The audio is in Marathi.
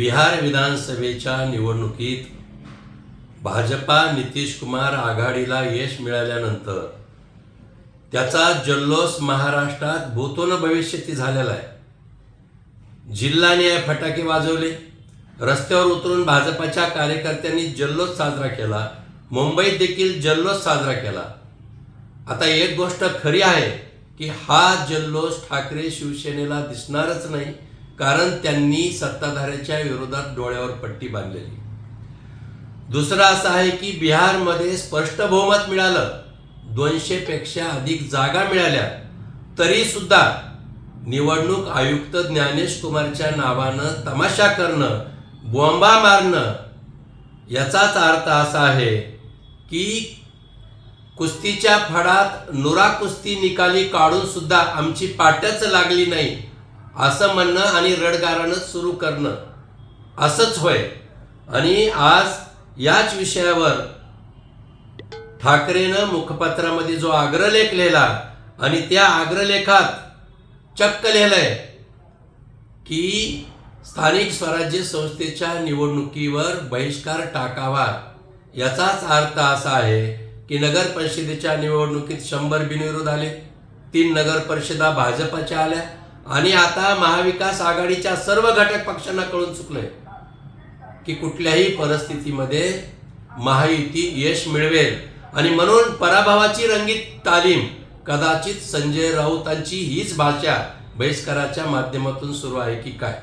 बिहार विधानसभेच्या निवडणुकीत भाजपा नितीश कुमार आघाडीला यश मिळाल्यानंतर त्याचा जल्लोष महाराष्ट्रात भूतोन भविष्यती झालेला आहे. जिल्हानिहाय फटाके वाजवले. रस्त्यावर उतरून भाजपाच्या कार्यकर्त्यांनी जल्लोष साजरा केला. मुंबईत देखील जल्लोष साजरा केला. आता एक गोष्ट खरी आहे की हा जल्लोष ठाकरे शिवसेनेला दिसणारच नाही. कारण त्यांनी सत्ताधाऱ्याच्या विरोधात डोळ्यावर पट्टी बांधलेली. दुसरं असं आहे की बिहारमध्ये स्पष्ट बहुमत मिळालं. दोनशेपेक्षा अधिक जागा मिळाल्या. तरी सुद्धा निवडणूक आयुक्त ज्ञानेश कुमारच्या नावानं तमाशा करणं बॉम्बा मारणं याचाच अर्थ असा आहे की कुस्तीच्या फडात नुरा कुस्ती निकाली काढून सुद्धा आमची पाटच लागली नाही. असं म्हणणं आणि रडगारणं सुरू करणं. असंच होय. आणि आज याच विषयावर ठाकरेनं मुखपत्रामध्ये जो आग्रलेख लिहिला आणि त्या आग्रलेखात चक्क लिहिलंय की स्थानिक स्वराज्य संस्थेच्या निवडणुकीवर बहिष्कार टाकावा. याचाच अर्थ असा आहे की नगर परिषदेच्या निवडणुकीत शंभर बिनविरोध आले तीन नगर परिषदा भाजपाच्या आल्या आणि आता महाविकास आघाडीच्या सर्व घटक पक्षांना कळून चुकलंय की कुठल्याही परिस्थितीमध्ये महायुती यश मिळवेल. आणि म्हणून पराभवाची रंगीत तालीम कदाचित संजय राऊतांची हीच भाषा बहिष्काराच्या माध्यमातून सुरू आहे की काय?